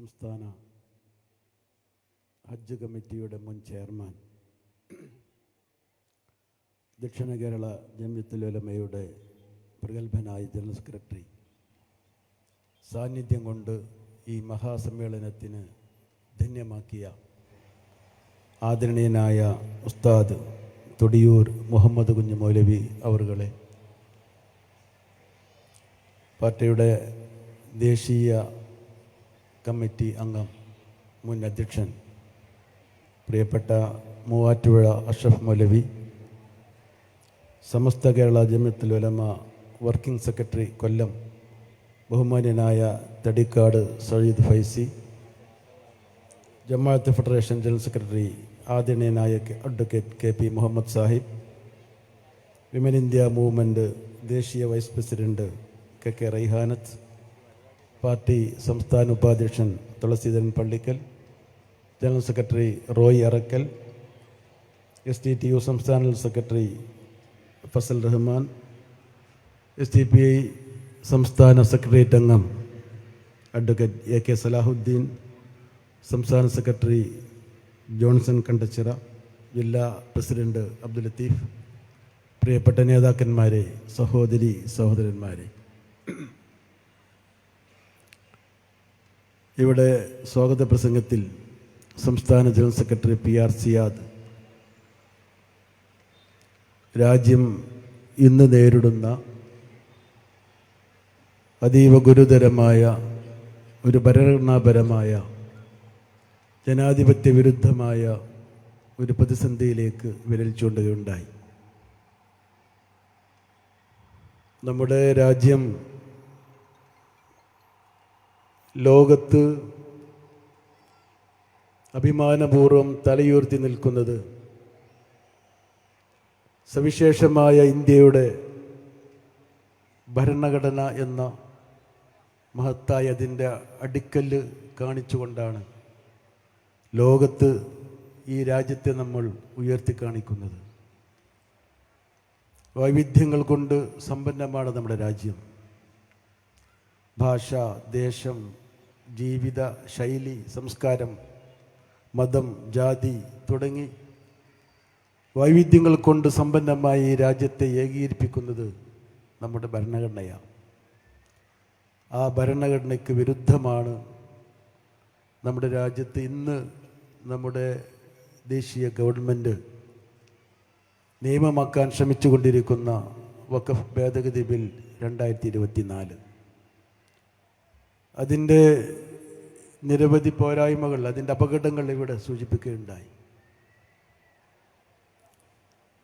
സംസ്ഥാന ഹജ്ജ് കമ്മിറ്റിയുടെ മുൻ ചെയർമാൻ ദക്ഷിണ കേരള ജമ്യത്തുലമയുടെ പ്രഗത്ഭനായ ജനറൽ സെക്രട്ടറി സാന്നിധ്യം കൊണ്ട് ഈ മഹാസമ്മേളനത്തിന് ധന്യമാക്കിയ ആദരണീയനായ ഉസ്താദ് തൊടിയൂർ മുഹമ്മദ് കുഞ്ഞ് മൗലവി അവറുകളെ പാർട്ടിയുടെ ദേശീയ കമ്മിറ്റി അംഗം മുൻ അധ്യക്ഷൻ പ്രിയപ്പെട്ട മൂവാറ്റുപുഴ അഷ്റഫ് മൗലവി സമസ്ത കേരള ജമ്യത്തിൽ ഉലമ വർക്കിംഗ് സെക്രട്ടറി കൊല്ലം ബഹുമാന്യനായ Thadikkad Sayyid Faizi Jamaat federation general secretary ആദരണീയനായ advocate K P Muhammad Sahib women India movement ദേശീയ vice president K K Raihanath party സംസ്ഥാന ഉപാധ്യക്ഷൻ Thulaseedharan Pallikkal general secretary Roy Arakkal S T T U സംസ്ഥാന secretary Fazal Rahman S T P I സംസ്ഥാന secretariat അംഗം advocate A K Salahuddin സംസ്ഥാന secretary Johnson Kandachira ജില്ലാ president Abdul Latheef പ്രിയപ്പെട്ട നേതാക്കന്മാരെ സഹോദരി സഹോദരന്മാരെ. ഇവിടെ സ്വാഗത പ്രസംഗത്തിൽ സംസ്ഥാന general secretary P R Siyad രാജ്യം ഇന്ന് നേരിടുന്ന അതീവ ഗുരുതരമായ ഒരു ഭരണഘടനാപരമായ ജനാധിപത്യ വിരുദ്ധമായ ഒരു പ്രതിസന്ധിയിലേക്ക് വിരൽ ചൂണ്ടുകയുണ്ടായി. നമ്മുടെ രാജ്യം ലോകത്ത് അഭിമാനപൂർവം തലയുയർത്തി നിൽക്കുന്നത് സവിശേഷമായ ഇന്ത്യയുടെ ഭരണഘടന എന്ന മഹത്തായ അതിന്റെ അടിക്കല്ല് കാണിച്ചുകൊണ്ടാണ് ലോകത്ത് ഈ രാജ്യത്തെ നമ്മൾ ഉയർത്തി കാണിക്കുന്നത്. വൈവിധ്യങ്ങൾ കൊണ്ട് സമ്പന്നമാണ് നമ്മുടെ രാജ്യം. ഭാഷ ദേശം ജീവിത ശൈലി സംസ്കാരം മതം ജാതി തുടങ്ങി വൈവിധ്യങ്ങൾ കൊണ്ട് സമ്പന്നമായി ഈ രാജ്യത്തെ ഏകീകരിപ്പിക്കുന്നത് നമ്മുടെ ഭരണഘടനയാണ്. ആ ഭരണഘടനയ്ക്ക് വിരുദ്ധമാണ് നമ്മുടെ രാജ്യത്ത് ഇന്ന് നമ്മുടെ ദേശീയ ഗവൺമെന്റ് നിയമമാക്കാൻ ശ്രമിച്ചുകൊണ്ടിരിക്കുന്ന വഖഫ് ഭേദഗതി ബിൽ രണ്ടായിരത്തി ഇരുപത്തി നാല് അതിന്റെ നിരവധി പോരായ്മകൾ അതിന്റെ അപകടങ്ങൾ ഇവിടെ സൂചിപ്പിക്കുകയുണ്ടായി.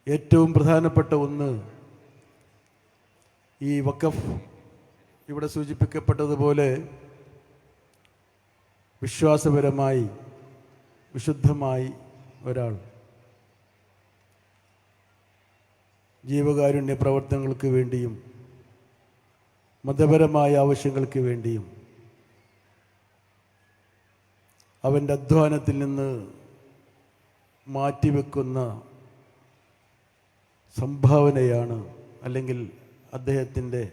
ഏറ്റവും പ്രധാനപ്പെട്ട ഒന്ന് ഈ വക്കഫ് ഇവിടെ സൂചിപ്പിക്കപ്പെട്ടതുപോലെ വിശ്വാസപരമായി വിശുദ്ധമായി ഒരാൾ. ജീവകാരുണ്യ പ്രവർത്തനങ്ങൾക്ക് വേണ്ടിയും മതപരമായ ആവശ്യങ്ങൾക്ക് വേണ്ടിയും അവന്റെ അധ്വാനത്തിൽ നിന്ന് മാറ്റിവെക്കുന്ന സംഭാവനയാണ് അല്ലെങ്കിൽ അദ്ദേഹത്തിന്റെ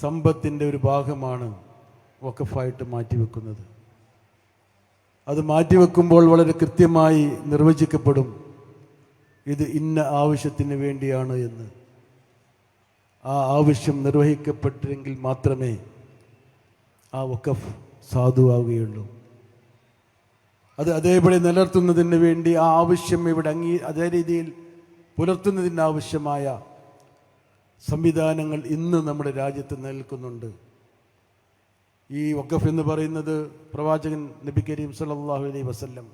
സമ്പത്തിന്റെ ഒരു ഭാഗമാണ് വക്കഫായിട്ട് മാറ്റിവെക്കുന്നത്. അത് മാറ്റിവെക്കുമ്പോൾ വളരെ കൃത്യമായി നിർവചിക്കപ്പെടും ഇത് ഇന്ന ആവശ്യത്തിന് വേണ്ടിയാണ് എന്ന്. ആ ആവശ്യം നിർവഹിക്കപ്പെട്ടെങ്കിൽ മാത്രമേ ആ വഖഫ് സാധുവാവുകയുള്ളൂ. അത് അതേപോലെ നിലർത്തുന്നതിന് വേണ്ടി ആ ആവശ്യം ഇവിടെ അംഗീ അതേ രീതിയിൽ പുലർത്തുന്നതിന് ആവശ്യമായ സംവിധാനങ്ങൾ ഇന്ന് നമ്മുടെ രാജ്യത്ത് നിൽക്കുന്നുണ്ട് ഈ വഖഫ് എന്ന് പറയുന്നത് പ്രവാചകൻ നബി കരീം സല്ലല്ലാഹു അലൈ വസല്ലം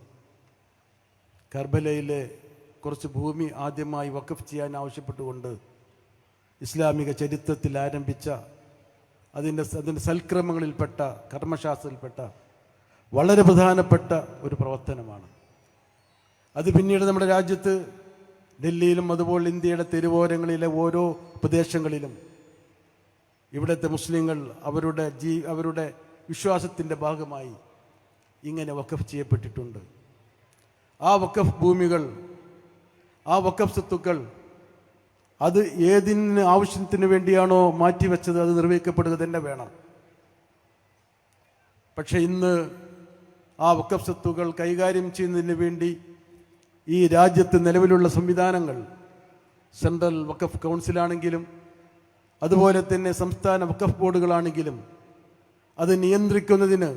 കർബലയിലെ കുറച്ച് ഭൂമി ആദ്യമായി വഖഫ് ചെയ്യാൻ ആവശ്യപ്പെട്ടുകൊണ്ട് ഇസ്ലാമിക ചരിത്രത്തിൽ ആരംഭിച്ച അതിന്റെ അതിന്റെ സൽക്രമങ്ങളിൽപ്പെട്ട കർമ്മശാസ്ത്രത്തിൽപ്പെട്ട വളരെ പ്രധാനപ്പെട്ട ഒരു പ്രവർത്തനമാണ്. അത് പിന്നീട് നമ്മുടെ രാജ്യത്ത് ഡൽഹിയിലും അതുപോലെ ഇന്ത്യയുടെ തെരുവോരങ്ങളിലെ ഓരോ പ്രദേശങ്ങളിലും ഇവിടുത്തെ മുസ്ലിങ്ങൾ അവരുടെ ജീ അവരുടെ വിശ്വാസത്തിന്റെ ഭാഗമായി ഇങ്ങനെ വഖഫ് ചെയ്യപ്പെട്ടിട്ടുണ്ട്. ആ വഖഫ് ഭൂമികൾ ആ വഖഫ് സ്വത്തുക്കൾ അത് ഏതിന് ആവശ്യത്തിന് വേണ്ടിയാണോ മാറ്റിവെച്ചത് അത് നിർവഹിക്കപ്പെടുക തന്നെ വേണം. പക്ഷെ ഇന്ന് ആ വക്കഫ് സ്വത്തുകൾ കൈകാര്യം ചെയ്യുന്നതിന് വേണ്ടി ഈ രാജ്യത്ത് നിലവിലുള്ള സംവിധാനങ്ങൾ സെൻട്രൽ വക്കഫ് കൗൺസിലാണെങ്കിലും അതുപോലെ തന്നെ സംസ്ഥാന വക്കഫ് ബോർഡുകളാണെങ്കിലും അത് നിയന്ത്രിക്കുന്നതിന്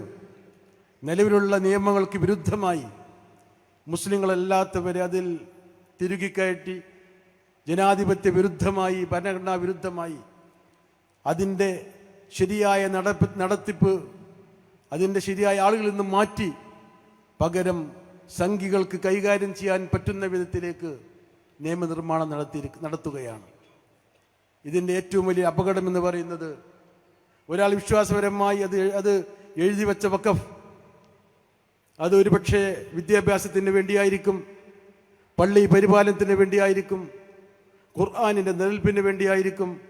നിലവിലുള്ള നിയമങ്ങൾക്ക് വിരുദ്ധമായി മുസ്ലിങ്ങളല്ലാത്തവരെ അതിൽ തിരുകിക്കയറ്റി ജനാധിപത്യ വിരുദ്ധമായി ഭരണഘടനാ വിരുദ്ധമായി അതിന്റെ ശരിയായ നടപ്പ് നടത്തിപ്പ് അതിന്റെ ശരിയായ ആളുകളിൽ നിന്ന് മാറ്റി പകരം സംഘികൾക്ക് കൈകാര്യം ചെയ്യാൻ പറ്റുന്ന വിധത്തിലേക്ക് നിയമനിർമ്മാണം നടത്തി നടത്തുകയാണ്. ഇതിന്റെ ഏറ്റവും വലിയ അപകടം എന്ന് പറയുന്നത് ഒരാൾ വിശ്വാസപരമായി അത് അത് എഴുതി വെച്ച വക്കഫ് അത് ഒരുപക്ഷെ വിദ്യാഭ്യാസത്തിന് വേണ്ടിയായിരിക്കും പള്ളി പരിപാലനത്തിന് വേണ്ടിയായിരിക്കും ഖുർആാനിന്റെ നിലനിൽപ്പിന് വേണ്ടിയായിരിക്കും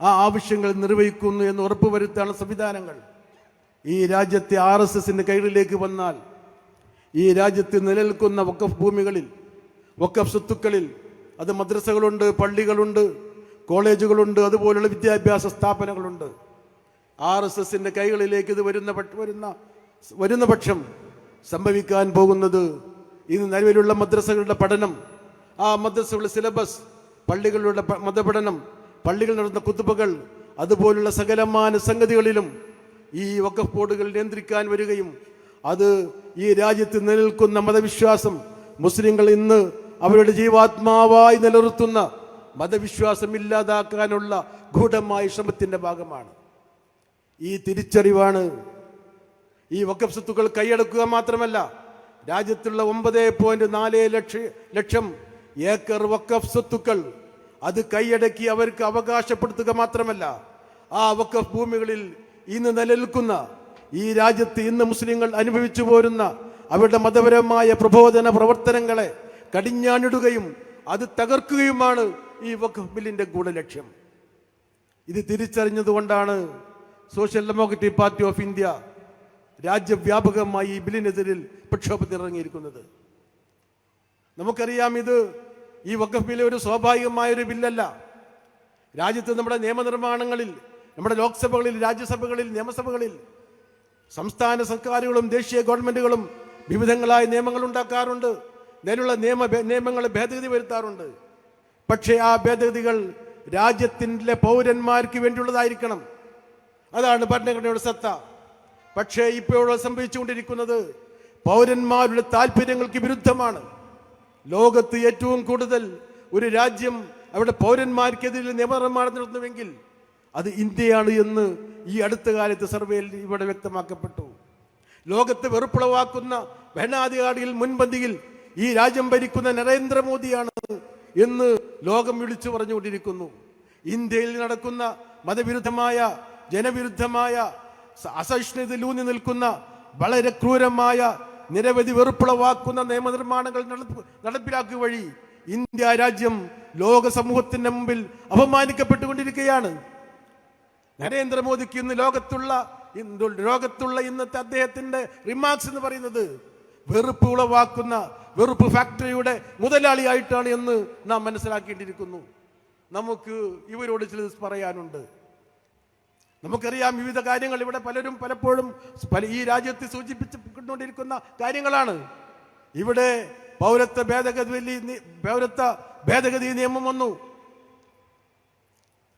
ആ ആവശ്യങ്ങൾ നിർവഹിക്കുന്നു എന്ന് ഉറപ്പുവരുത്താണ് സംവിധാനങ്ങൾ. ഈ രാജ്യത്തെ ആർ എസ് എസിന്റെ കൈകളിലേക്ക് വന്നാൽ ഈ രാജ്യത്ത് നിലനിൽക്കുന്ന വക്കഫ് ഭൂമികളിൽ വക്കഫ് സ്വത്തുക്കളിൽ അത് മദ്രസകളുണ്ട് പള്ളികളുണ്ട് കോളേജുകളുണ്ട് അതുപോലുള്ള വിദ്യാഭ്യാസ സ്ഥാപനങ്ങളുണ്ട്. ആർ എസ് എസിന്റെ കൈകളിലേക്ക് ഇത് വരുന്ന വരുന്ന വരുന്ന പക്ഷം സംഭവിക്കാൻ പോകുന്നത് ഇന്ന് നിലവിലുള്ള മദ്രസകളുടെ പഠനം ആ മദ്രസകളുടെ സിലബസ് പള്ളികളുടെ മതപഠനം പള്ളികൾ നടന്ന കുത്തുബകൾ അതുപോലുള്ള സകലമാന സംഗതികളിലും ഈ വക്കഫ് ബോർഡുകൾ നിയന്ത്രിക്കാൻ വരികയും അത് ഈ രാജ്യത്ത് നിലനിൽക്കുന്ന മതവിശ്വാസം മുസ്ലിങ്ങൾ ഇന്ന് അവരുടെ ജീവാത്മാവായി നിലനിർത്തുന്ന മതവിശ്വാസം ഇല്ലാതാക്കാനുള്ള ഗൂഢമായ ശ്രമത്തിന്റെ ഭാഗമാണ്. ഈ തിരിച്ചറിവാണ് ഈ വക്കഫ് സ്വത്തുക്കൾ കൈയടക്കുക മാത്രമല്ല രാജ്യത്തുള്ള ഒമ്പത് പോയിന്റ് നാല് ലക്ഷ ലക്ഷം ഏക്കർ വക്കഫ് സ്വത്തുക്കൾ അത് കൈയടക്കി അവർക്ക് അവകാശപ്പെടുത്തുക മാത്രമല്ല ആ വക്കഫ് ഭൂമികളിൽ ഇന്ന് നിലനിൽക്കുന്ന ഈ രാജ്യത്ത് ഇന്ന് മുസ്ലിങ്ങൾ അനുഭവിച്ചു പോരുന്ന അവരുടെ മതപരമായ പ്രബോധന പ്രവർത്തനങ്ങളെ കടിഞ്ഞാണിടുകയും അത് തകർക്കുകയുമാണ് ഈ വഖഫ് ബില്ലിന്റെ ഗൂഢലക്ഷ്യം. ഇത് തിരിച്ചറിഞ്ഞതുകൊണ്ടാണ് social democratic party of India രാജ്യവ്യാപകമായി ഈ ബില്ലിനെതിരിൽ പ്രക്ഷോഭത്തിനിറങ്ങിയിരിക്കുന്നത്. നമുക്കറിയാം ഇത് ഈ വക്കഫിലെ ഒരു സ്വാഭാവികമായ ഒരു ബില്ലല്ല. രാജ്യത്ത് നമ്മുടെ നിയമനിർമ്മാണങ്ങളിൽ നമ്മുടെ ലോക്സഭകളിൽ രാജ്യസഭകളിൽ നിയമസഭകളിൽ സംസ്ഥാന സർക്കാരുകളും ദേശീയ ഗവൺമെന്റുകളും വിവിധങ്ങളായ നിയമങ്ങൾ ഉണ്ടാക്കാറുണ്ട്. നിലവിലുള്ള നിയമ നിയമങ്ങൾ ഭേദഗതി വരുത്താറുണ്ട്. പക്ഷേ ആ ഭേദഗതികൾ രാജ്യത്തിന്റെ പൗരന്മാർക്ക് വേണ്ടിയുള്ളതായിരിക്കണം. അതാണ് ഭരണഘടനയുടെ സത്ത. പക്ഷേ ഇപ്പോൾ സംഭവിച്ചുകൊണ്ടിരിക്കുന്നത് പൗരന്മാരുടെ താല്പര്യങ്ങൾക്ക് വിരുദ്ധമാണ്. ലോകത്ത് ഏറ്റവും കൂടുതൽ ഒരു രാജ്യം അവിടെ പൗരന്മാർക്കെതിരെ നിയമനിർമ്മാണം നടത്തുന്നുവെങ്കിൽ അത് ഇന്ത്യയാണ് എന്ന് ഈ അടുത്ത കാലത്ത് സർവേയിൽ ഇവിടെ വ്യക്തമാക്കപ്പെട്ടു. ലോകത്ത് വെറുപ്പുളവാക്കുന്ന ഭരണാധികാരികൾ മുൻപന്തിയിൽ ഈ രാജ്യം ഭരിക്കുന്ന നരേന്ദ്രമോദിയാണ് എന്ന് ലോകം വിളിച്ചു പറഞ്ഞുകൊണ്ടിരിക്കുന്നു. ഇന്ത്യയിൽ നടക്കുന്ന മതവിരുദ്ധമായ ജനവിരുദ്ധമായ അസഹിഷ്ണുതയിലൂന്നി നിൽക്കുന്ന വളരെ ക്രൂരമായ നിരവധി വെറുപ്പുളവാക്കുന്ന നിയമനിർമ്മാണങ്ങൾ നടപ്പ് നടപ്പിലാക്കുക വഴി ഇന്ത്യ രാജ്യം ലോക സമൂഹത്തിന്റെ മുമ്പിൽ അപമാനിക്കപ്പെട്ടുകൊണ്ടിരിക്കുകയാണ്. നരേന്ദ്രമോദിക്ക് ഇന്ന് ലോകത്തുള്ള ലോകത്തുള്ള ഇന്നത്തെ അദ്ദേഹത്തിന്റെ റിമാർക്സ് എന്ന് പറയുന്നത് വെറുപ്പ് ഉളവാക്കുന്ന വെറുപ്പ് ഫാക്ടറിയുടെ മുതലാളിയായിട്ടാണ് എന്ന് നാം മനസ്സിലാക്കേണ്ടിയിരിക്കുന്നു നമുക്ക് ഇവരോട് ചിലത് പറയാനുണ്ട്. നമുക്കറിയാം വിവിധ കാര്യങ്ങൾ ഇവിടെ പലരും പലപ്പോഴും പല ഈ രാജ്യത്ത് സൂചിപ്പിച്ചുകൊണ്ടിരിക്കുന്ന കാര്യങ്ങളാണ്. ഇവിടെ പൗരത്വ ഭേദഗതി പൗരത്വ ഭേദഗതി നിയമം വന്നു.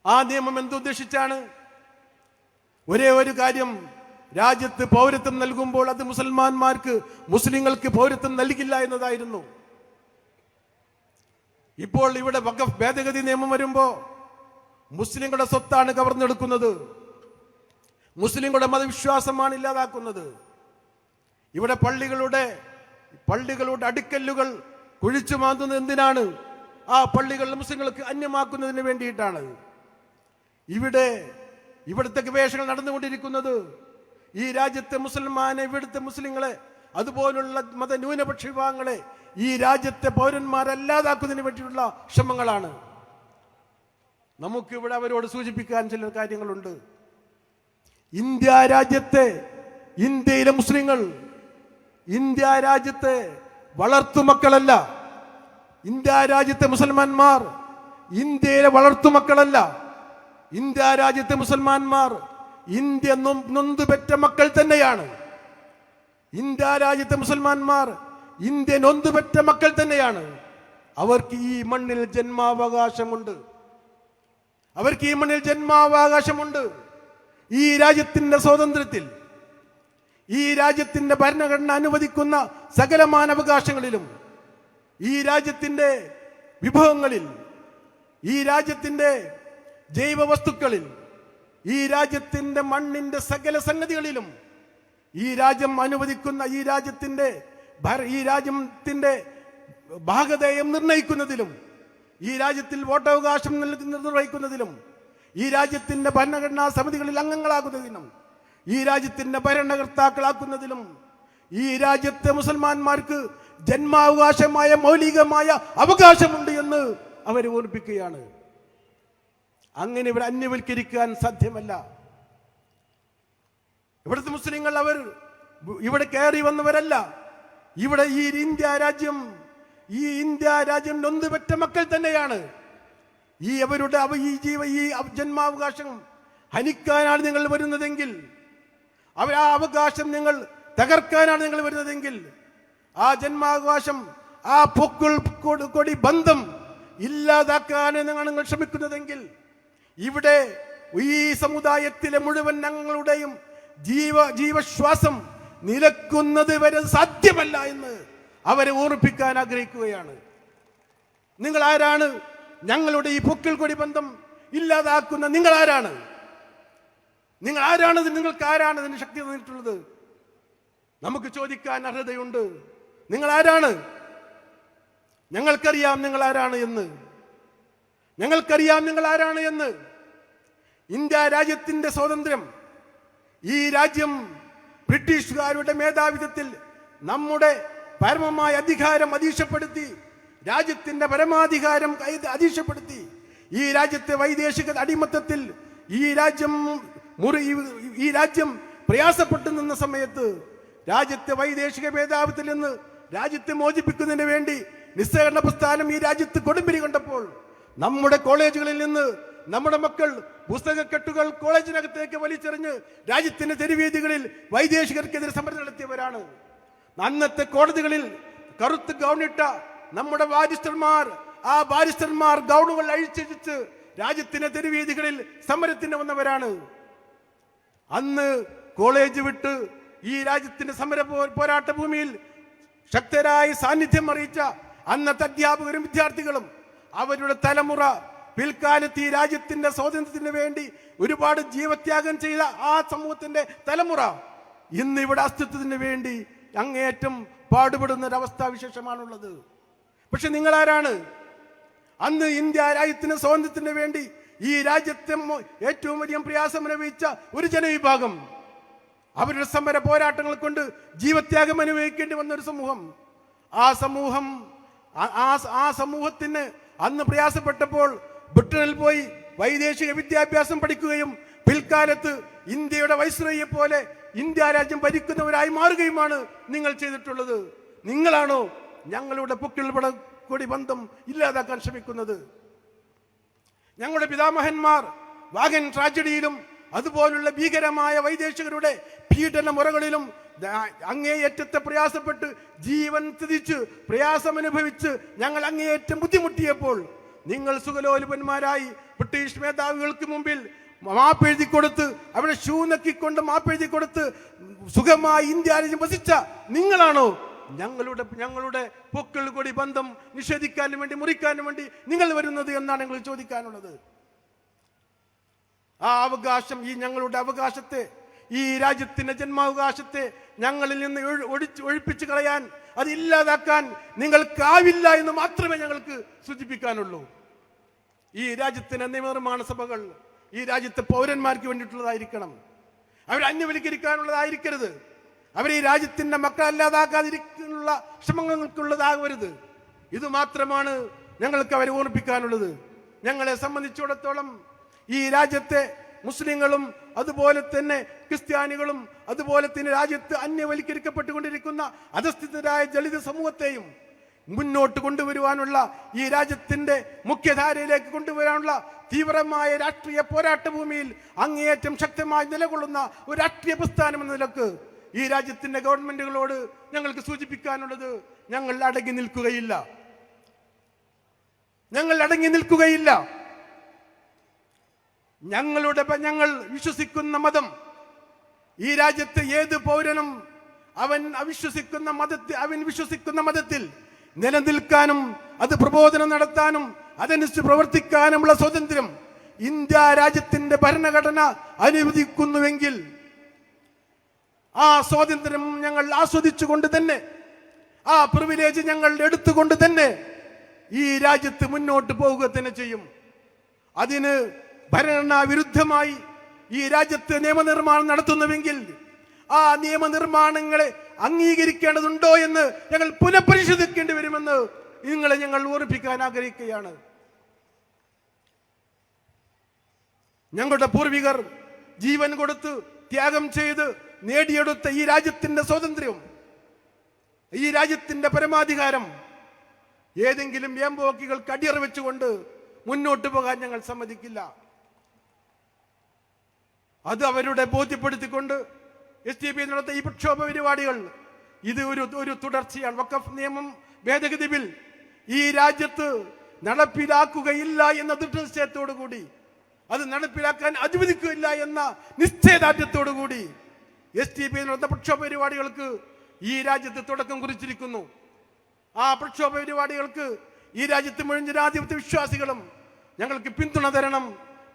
ആ നിയമം എന്തുദ്ദേശിച്ചാണ്? ഒരേ ഒരു കാര്യം. രാജ്യത്ത് പൗരത്വം നൽകുമ്പോൾ അത് മുസൽമാന്മാർക്ക് മുസ്ലിങ്ങൾക്ക് പൗരത്വം നൽകില്ല എന്നതായിരുന്നു. ഇപ്പോൾ ഇവിടെ വഖഫ് ഭേദഗതി നിയമം വരുമ്പോ മുസ്ലിങ്ങളുടെ സ്വത്താണ് കവർന്നെടുക്കുന്നത്. മുസ്ലിങ്ങളുടെ മതവിശ്വാസമാണ് ഇല്ലാതാക്കുന്നത്. ഇവിടെ പള്ളികളുടെ പള്ളികളുടെ അടുക്കല്ലുകൾ കുഴിച്ചു മാന്തുന്നത് എന്തിനാണ്? ആ പള്ളികൾ മുസ്ലിങ്ങൾക്ക് അന്യമാക്കുന്നതിന് വേണ്ടിയിട്ടാണ്. ഇവിടെ ഇവിടുത്തെ ഗവേഷണങ്ങൾ നടന്നുകൊണ്ടിരിക്കുന്നത് ഈ രാജ്യത്തെ മുസൽമാനെ ഇവിടുത്തെ മുസ്ലിങ്ങളെ അതുപോലുള്ള മതന്യൂനപക്ഷ വിഭാഗങ്ങളെ ഈ രാജ്യത്തെ പൗരന്മാരല്ലാതാക്കുന്നതിന് വേണ്ടിയിട്ടുള്ള ശ്രമങ്ങളാണ്. നമുക്കിവിടെ അവരോട് സൂചിപ്പിക്കാൻ ചില കാര്യങ്ങളുണ്ട്. ഇന്ത്യ രാജ്യത്തെ ഇന്ത്യയിലെ മുസ്ലിങ്ങൾ ഇന്ത്യ രാജ്യത്തെ വളർത്തുമക്കളല്ല. ഇന്ത്യ രാജ്യത്തെ മുസൽമാന്മാർ ഇന്ത്യയിലെ വളർത്തുമക്കളല്ല. ഇന്ത്യ രാജ്യത്തെ മുസൽമാന്മാർ ഇന്ത്യ നൊന്തുപെറ്റ മക്കൾ തന്നെയാണ്. ഇന്ത്യ രാജ്യത്തെ മുസൽമാന്മാർ ഇന്ത്യ നൊന്തുപെറ്റ മക്കൾ തന്നെയാണ്. അവർക്ക് ഈ മണ്ണിൽ ജന്മാവകാശമുണ്ട്. അവർക്ക് ഈ മണ്ണിൽ ജന്മാവകാശമുണ്ട്. ഈ രാജ്യത്തിന്റെ സ്വാതന്ത്ര്യത്തിൽ ഈ രാജ്യത്തിന്റെ ഭരണഘടന അനുവദിക്കുന്ന സകല മാനവകാശങ്ങളിലും ഈ രാജ്യത്തിന്റെ വിഭവങ്ങളിൽ ഈ രാജ്യത്തിന്റെ ജൈവ വസ്തുക്കളിൽ ഈ രാജ്യത്തിന്റെ മണ്ണിന്റെ സകല സംഗതികളിലും ഈ രാജ്യം അനുവദിക്കുന്ന ഈ രാജ്യത്തിന്റെ ഭര- ഈ രാജ്യത്തിന്റെ ഭാഗധേയം നിർണയിക്കുന്നതിലും ഈ രാജ്യത്തിൽ വോട്ടവകാശം നിർവഹിക്കുന്നതിലും ഈ രാജ്യത്തിന്റെ ഭരണഘടനാ സമിതികളിൽ അംഗങ്ങളാകുന്നതിനും ഈ രാജ്യത്തിന്റെ ഭരണകർത്താക്കളാക്കുന്നതിലും ഈ രാജ്യത്തെ മുസൽമാന്മാർക്ക് ജന്മാവകാശമായ മൗലികമായ അവകാശമുണ്ട് എന്ന് അവർ ഓർപ്പിക്കുകയാണ്. അങ്ങനെ ഇവിടെ അന്യവൽക്കരിക്കാൻ സാധ്യമല്ല. ഇവിടുത്തെ മുസ്ലിങ്ങൾ അവർ ഇവിടെ കയറി വന്നവരല്ല. ഇവിടെ ഈ ഇന്ത്യ രാജ്യം ഈ ഇന്ത്യ രാജ്യം നൊന്തുപെറ്റ മക്കൾ തന്നെയാണ്. ഈ അവരുടെ അവ ഈ ജീവ ഈ ജന്മാവകാശം ഹനിക്കാനാണ് നിങ്ങൾ വരുന്നതെങ്കിൽ അവർ ആ അവകാശം നിങ്ങൾ തകർക്കാനാണ് നിങ്ങൾ വരുന്നതെങ്കിൽ ആ ജന്മാവകാശം ആ പൊക്കുൾ കൊടി- കൊടി ബന്ധം ഇല്ലാതാക്കാനാണ് നിങ്ങൾ നിങ്ങൾ ശ്രമിക്കുന്നതെങ്കിൽ ഇവിടെ ഈ സമുദായത്തിലെ മുഴുവൻ ഞങ്ങളുടെയും ജീവ ജീവശ്വാസം നിലക്കുന്നത് വരെ സാധ്യമല്ല എന്ന് അവരെ ഓർപ്പിക്കാൻ ആഗ്രഹിക്കുകയാണ്. നിങ്ങൾ ആരാണ് ഞങ്ങളുടെ ഈ പൊക്കിൽ കൊടി ബന്ധം ഇല്ലാതാക്കുന്ന നിങ്ങൾ ആരാണ് നിങ്ങൾ ആരാണത് നിങ്ങൾക്ക് ആരാണ് അതിന് ശക്തി തന്നിട്ടുള്ളത്? നമുക്ക് ചോദിക്കാൻ അർഹതയുണ്ട്. നിങ്ങൾ ആരാണ് ഞങ്ങൾക്കറിയാം നിങ്ങൾ ആരാണ് എന്ന്. ഞങ്ങൾക്കറിയാം നിങ്ങൾ ആരാണ് എന്ന്. ഇന്ത്യ രാജ്യത്തിന്റെ സ്വാതന്ത്ര്യം ഈ രാജ്യം ബ്രിട്ടീഷുകാരുടെ മേധാവിത്വത്തിൽ നമ്മുടെ പരമമായ അധികാരം അതീശപ്പെടുത്തി രാജ്യത്തിന്റെ പരമാധികാരം അധീക്ഷപ്പെടുത്തി ഈ രാജ്യത്തെ വൈദേശിക അടിമത്തത്തിൽ ഈ രാജ്യം മുറി ഈ- രാജ്യം പ്രയാസപ്പെട്ടു നിന്ന സമയത്ത് രാജ്യത്തെ വൈദേശിക മേധാവിത്വത്തിൽ നിന്ന് രാജ്യത്തെ മോചിപ്പിക്കുന്നതിന് വേണ്ടി നിസ്സഹകരണ പ്രസ്ഥാനം ഈ രാജ്യത്ത് കൊടുമ്പിരി കണ്ടപ്പോൾ നമ്മുടെ കോളേജുകളിൽ നിന്ന് നമ്മുടെ മക്കൾ പുസ്തകക്കെട്ടുകൾ കോളേജിനകത്തേക്ക് വലിച്ചെറിഞ്ഞ് രാജ്യത്തിന്റെ തെരുവീതികളിൽ വൈദേശികർക്കെതിരെ സമരം നടത്തിയവരാണ്. അന്നത്തെ കോടതികളിൽ കറുത്ത് ഗൗണിട്ട നമ്മുടെ ബാരിസ്റ്റർമാർ ആ ബാരിസ്റ്റർമാർ ഗൗണുകൾ അഴിച്ചിടിച്ച് രാജ്യത്തിന്റെ തെരുവീതികളിൽ സമരത്തിന് വന്നവരാണ്. അന്ന് കോളേജ് വിട്ട് ഈ രാജ്യത്തിന്റെ സമര പോരാട്ട ഭൂമിയിൽ ശക്തരായി സാന്നിധ്യം അറിയിച്ച അന്നത്തെ അധ്യാപകരും വിദ്യാർത്ഥികളും അവരുടെ തലമുറ പിൽക്കാലത്ത് ഈ രാജ്യത്തിന്റെ സ്വാതന്ത്ര്യത്തിന് വേണ്ടി ഒരുപാട് ജീവത്യാഗം ചെയ്ത ആ സമൂഹത്തിന്റെ തലമുറ ഇന്ന് ഇവിടെ അസ്തിത്വത്തിന് വേണ്ടി അങ്ങേയറ്റം പാടുപെടുന്ന ഒരവസ്ഥാവിശേഷമാണുള്ളത് പക്ഷെ നിങ്ങൾ ആരാണ് അന്ന് ഇന്ത്യ രാജ്യത്തിന് സ്വാതന്ത്ര്യത്തിന് വേണ്ടി ഈ രാജ്യത്തെ ഏറ്റവും വലിയ പ്രയാസം അനുഭവിച്ച ഒരു ജനവിഭാഗം. അവരുടെ സമര പോരാട്ടങ്ങൾ കൊണ്ട് ജീവത്യാഗം അനുഭവിക്കേണ്ടി വന്ന ഒരു സമൂഹം. ആ സമൂഹം ആ- സമൂഹത്തിന് അന്ന് പ്രയാസപ്പെട്ടപ്പോൾ ബ്രിട്ടനിൽ പോയി വൈദേശിക വിദ്യാഭ്യാസം പഠിക്കുകയും പിൽക്കാലത്ത് ഇന്ത്യയുടെ വൈസ്രയെ പോലെ ഇന്ത്യ രാജ്യം ഭരിക്കുന്നവരായി മാറുകയുമാണ് നിങ്ങൾ ചെയ്തിട്ടുള്ളത്. നിങ്ങളാണോ ഞങ്ങളുടെ പൊക്കിൾ കൊടി ബന്ധം ഇല്ലാതാക്കാൻ ശ്രമിക്കുന്നത്. ഞങ്ങളുടെ പിതാമഹന്മാർ വാഗൻ ട്രാജഡിയിലും അതുപോലുള്ള ഭീകരമായ വൈദേശികരുടെ പീഡന മുറകളിലും അങ്ങേയറ്റത്തെ പ്രയാസപ്പെട്ട് ജീവൻ തിരിച്ച് പ്രയാസമനുഭവിച്ച് ഞങ്ങൾ അങ്ങേയറ്റം ബുദ്ധിമുട്ടിയപ്പോൾ നിങ്ങൾ സുഖലോലുപന്മാരായി ബ്രിട്ടീഷ് മേധാവികൾക്ക് മുമ്പിൽ മാപ്പെഴുതി കൊടുത്ത് അവിടെ ഷൂ നക്കിക്കൊണ്ട് മാപ്പെഴുതി കൊടുത്ത് സുഖമായി ഇന്ത്യ വസിച്ച നിങ്ങളാണോ? ഞങ്ങളുടെ ഞങ്ങളുടെ പൊക്കൾ കൊടി ബന്ധം നിഷേധിക്കാനും വേണ്ടി മുറിക്കാനും വേണ്ടി നിങ്ങൾ വരുന്നത് എന്നാണ് ഞങ്ങൾ ചോദിക്കാനുള്ളത്. ആ അവകാശം ഈ ഞങ്ങളുടെ അവകാശത്തെ ഈ രാജ്യത്തിന്റെ ജന്മാവകാശത്തെ ഞങ്ങളിൽ നിന്ന് ഒഴി- ഒഴിച്ച് ഒഴിപ്പിച്ച് കളയാൻ അത് ഇല്ലാതാക്കാൻ നിങ്ങൾക്കാവില്ല എന്ന് മാത്രമേ ഞങ്ങൾക്ക് സൂചിപ്പിക്കാനുള്ളൂ. ഈ രാജ്യത്തിന്റെ നിയമനിർമ്മാണ സഭകൾ ഈ രാജ്യത്തെ പൗരന്മാർക്ക് വേണ്ടിയിട്ടുള്ളതായിരിക്കണം. അവരെ അന്യവൽക്കരിക്കാനുള്ളതായിരിക്കരുത്. അവർ ഈ രാജ്യത്തിന്റെ മക്കളല്ലാതാക്കാതിരിക്കാനുള്ള ശ്രമങ്ങൾക്കുള്ളതാകരുത്. ഇത് മാത്രമാണ് ഞങ്ങൾക്ക് അവരെ ഓർമ്മിപ്പിക്കാനുള്ളത്. ഞങ്ങളെ സംബന്ധിച്ചിടത്തോളം ഈ രാജ്യത്തെ മുസ്ലിങ്ങളും അതുപോലെ തന്നെ ക്രിസ്ത്യാനികളും അതുപോലെ തന്നെ രാജ്യത്ത് അന്യവൽക്കരിക്കപ്പെട്ടുകൊണ്ടിരിക്കുന്ന അധസ്ഥിതരായ ദളിത് സമൂഹത്തെയും മുന്നോട്ട് കൊണ്ടുവരുവാനുള്ള ഈ രാജ്യത്തിന്റെ മുഖ്യധാരയിലേക്ക് കൊണ്ടുവരാനുള്ള തീവ്രമായ രാഷ്ട്രീയ പോരാട്ട ഭൂമിയിൽ അങ്ങേയറ്റം ശക്തമായി നിലകൊള്ളുന്ന ഒരു രാഷ്ട്രീയ പ്രസ്ഥാനം എന്ന നിലയ്ക്ക് ഈ രാജ്യത്തിന്റെ ഗവൺമെന്റുകളോട് ഞങ്ങൾക്ക് സൂചിപ്പിക്കാനുള്ളത് ഞങ്ങൾ അടങ്ങി നിൽക്കുകയില്ല. ഞങ്ങൾ അടങ്ങി നിൽക്കുകയില്ല. ഞങ്ങളുടെ ഞങ്ങൾ വിശ്വസിക്കുന്ന മതം ഈ രാജ്യത്ത് ഏത് പൗരനും അവൻ അവിശ്വസിക്കുന്ന മതത്തിൽ അവൻ വിശ്വസിക്കുന്ന മതത്തിൽ നിലനിൽക്കാനും അത് പ്രബോധനം നടത്താനും അതനുസരിച്ച് പ്രവർത്തിക്കാനുമുള്ള സ്വാതന്ത്ര്യം ഇന്ത്യ രാജ്യത്തിന്റെ ഭരണഘടന അനുവദിക്കുന്നുവെങ്കിൽ ആ സ്വാതന്ത്ര്യം ഞങ്ങൾ ആസ്വദിച്ചുകൊണ്ട് തന്നെ ആ പ്രിവിലേജ് ഞങ്ങൾ എടുത്തുകൊണ്ട് തന്നെ ഈ രാജ്യത്ത് മുന്നോട്ട് പോവുക തന്നെ ചെയ്യും. അതിന് ഭരണഘടനാ വിരുദ്ധമായി ഈ രാജ്യത്ത് നിയമനിർമ്മാണം നടത്തുന്നുവെങ്കിൽ ആ നിയമനിർമ്മാണങ്ങളെ അംഗീകരിക്കേണ്ടതുണ്ടോ എന്ന് ഞങ്ങൾ പുനഃപരിശോധിക്കേണ്ടി വരുമെന്ന് നിങ്ങളെ ഞങ്ങൾ ഓർപ്പിക്കാൻ ആഗ്രഹിക്കുകയാണ്. ഞങ്ങളുടെ പൂർവികർ ജീവൻ കൊടുത്ത് ത്യാഗം ചെയ്ത് നേടിയെടുത്ത ഈ രാജ്യത്തിന്റെ സ്വാതന്ത്ര്യം ഈ രാജ്യത്തിന്റെ പരമാധികാരം ഏതെങ്കിലും ഏമ്പോക്കികൾക്ക് അടിയറ വെച്ചുകൊണ്ട് മുന്നോട്ട് പോകാൻ ഞങ്ങൾ സമ്മതിക്കില്ല. അത് അവരുടെ ബോധ്യപ്പെടുത്തിക്കൊണ്ട് എസ് ടി പി നടത്തിയ ഈ പ്രക്ഷോഭ പരിപാടികൾ ഇത് ഒരു ഒരു തുടർച്ചയാണ്. വക്കഫ് നിയമം ഭേദഗതി ബിൽ ഈ രാജ്യത്ത് നടപ്പിലാക്കുകയില്ല എന്ന ദൃഢനിശ്ചയത്തോടു കൂടി അത് നടപ്പിലാക്കാൻ അനുവദിക്കുകയില്ല എന്ന നിശ്ചയദാർഢ്യത്തോടു കൂടി എസ് ടി പി നടന്ന പ്രക്ഷോഭ പരിപാടികൾക്ക് ഈ രാജ്യത്ത് തുടക്കം കുറിച്ചിരിക്കുന്നു. ആ പ്രക്ഷോഭ പരിപാടികൾക്ക് ഈ രാജ്യത്ത് മുഴുവൻ ജനാധിപത്യ വിശ്വാസികളും ഞങ്ങൾക്ക് പിന്തുണ തരണം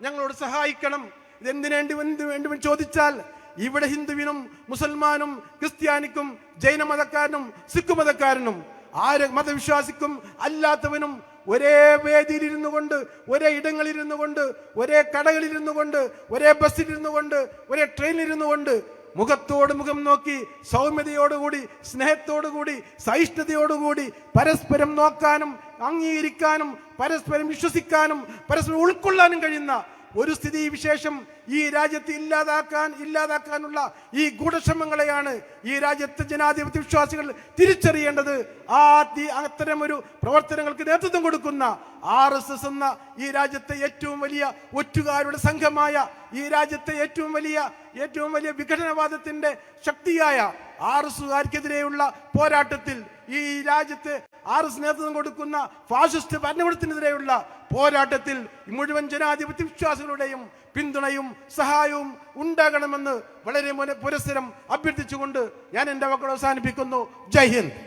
ഞങ്ങളോട് സഹായിക്കണം. ഇതെന്തിനേണ്ടി എന്ത് വേണ്ടി ചോദിച്ചാൽ ഇവിടെ ഹിന്ദുവിനും മുസൽമാനും ക്രിസ്ത്യാനിക്കും ജൈന മതക്കാരനും സിഖ് മതക്കാരനും. ആര് മതവിശ്വാസിക്കും അല്ലാത്തവനും ഒരേ വേദിയിലിരുന്നു കൊണ്ട് ഒരേ ഇടങ്ങളിലിരുന്നു കൊണ്ട് ഒരേ കടകളിലിരുന്നു കൊണ്ട് ഒരേ ബസ്സിലിരുന്നു കൊണ്ട് ഒരേ ട്രെയിനിലിരുന്നു കൊണ്ട് മുഖത്തോട് മുഖം നോക്കി സൗമ്യതയോടുകൂടി സ്നേഹത്തോടുകൂടി സഹിഷ്ണുതയോടുകൂടി പരസ്പരം നോക്കാനും അംഗീകരിക്കാനും പരസ്പരം വിശ്വസിക്കാനും പരസ്പരം ഉൾക്കൊള്ളാനും കഴിയുന്ന ഒരു സ്ഥിതി വിശേഷം ഈ രാജ്യത്ത് ഇല്ലാതാക്കാൻ ഇല്ലാതാക്കാനുള്ള ഈ ഗൂഢശ്രമങ്ങളെയാണ് ഈ രാജ്യത്തെ ജനാധിപത്യ വിശ്വാസികൾ തിരിച്ചറിയേണ്ടത്. ആ അത്തരം ഒരു പ്രവർത്തനങ്ങൾക്ക് നേതൃത്വം കൊടുക്കുന്ന ആർ എസ് എസ് എന്ന ഈ രാജ്യത്തെ ഏറ്റവും വലിയ ഒറ്റുകാരുടെ സംഘമായ ഈ രാജ്യത്തെ ഏറ്റവും വലിയ ഏറ്റവും വലിയ വിഘടനവാദത്തിന്റെ ശക്തിയായ ആർ എസുകാർക്കെതിരെയുള്ള പോരാട്ടത്തിൽ ഈ രാജ്യത്ത് ആർ എസ് നേതൃത്വം കൊടുക്കുന്ന ഫാസിസ്റ്റ് ഭരണകൂടത്തിനെതിരെയുള്ള പോരാട്ടത്തിൽ മുഴുവൻ ജനാധിപത്യ വിശ്വാസികളുടെയും പിന്തുണയും സഹായവും ഉണ്ടാകണമെന്ന് വളരെ പുരസ്സരം അഭ്യർത്ഥിച്ചുകൊണ്ട് ഞാൻ എന്റെ വാക്കുകൾ അവസാനിപ്പിക്കുന്നു. ജയ് ഹിന്ദ്.